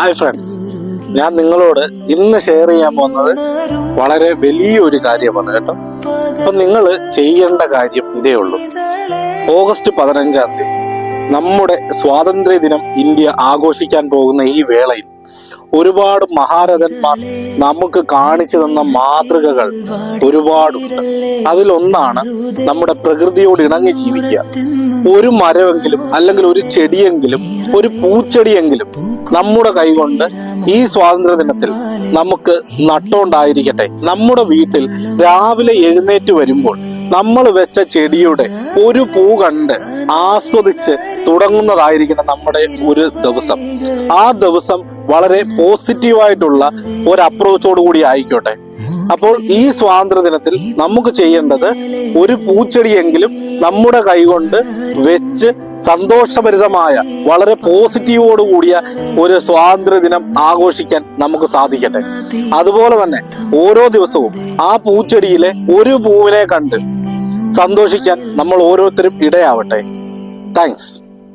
Hi friends ഞാൻ നിങ്ങളോട് ഇന്ന് ഷെയർ ചെയ്യാൻ പോകുന്നത് വളരെ വലിയൊരു കാര്യമാണ് കേട്ടോ. അപ്പൊ നിങ്ങൾ ചെയ്യേണ്ട കാര്യം ഇതേ ഉള്ളൂ. ഓഗസ്റ്റ് പതിനഞ്ചാം തീയതി നമ്മുടെ സ്വാതന്ത്ര്യ ദിനം ഇന്ത്യ ആഘോഷിക്കാൻ പോകുന്ന ഈ വേളയിൽ ഒരുപാട് മഹാരഥന്മാർ നമുക്ക് കാണിച്ചു തന്ന മാതൃകകൾ ഒരുപാടുണ്ട് അതിലൊന്നാണ് നമ്മുടെ പ്രകൃതിയോട് ഇണങ്ങി ജീവിക്കുക. ഒരു മരമെങ്കിലും അല്ലെങ്കിൽ ഒരു ചെടിയെങ്കിലും ഒരു പൂച്ചെടിയെങ്കിലും നമ്മുടെ കൈകൊണ്ട് ഈ സ്വാതന്ത്ര്യ ദിനത്തിൽ നമുക്ക് നട്ടോണ്ടായിരിക്കട്ടെ നമ്മുടെ വീട്ടിൽ രാവിലെ എഴുന്നേറ്റ് വരുമ്പോൾ നമ്മൾ വെച്ച ചെടിയുടെ ഒരു പൂ കണ്ട് ആസ്വദിച്ച് തുടങ്ങുന്നതായിരിക്കണം നമ്മുടെ ഒരു ദിവസം. ആ ദിവസം വളരെ പോസിറ്റീവായിട്ടുള്ള ഒരു അപ്രോച്ചോട് കൂടി ആയിക്കോട്ടെ. അപ്പോൾ ഈ സ്വാതന്ത്ര്യ ദിനത്തിൽ നമുക്ക് ചെയ്യേണ്ടത് ഒരു പൂച്ചെടിയെങ്കിലും നമ്മുടെ കൈകൊണ്ട് വെച്ച് സന്തോഷഭരിതമായ വളരെ പോസിറ്റീവോട് കൂടിയ ഒരു സ്വാതന്ത്ര്യ ദിനം ആഘോഷിക്കാൻ നമുക്ക് സാധിക്കട്ടെ. അതുപോലെ തന്നെ ഓരോ ദിവസവും ആ പൂച്ചെടിയിലെ ഒരു പൂവിനെ കണ്ട് സന്തോഷിക്കാൻ നമ്മൾ ഓരോരുത്തരും ഇടയാവട്ടെ. താങ്ക്സ്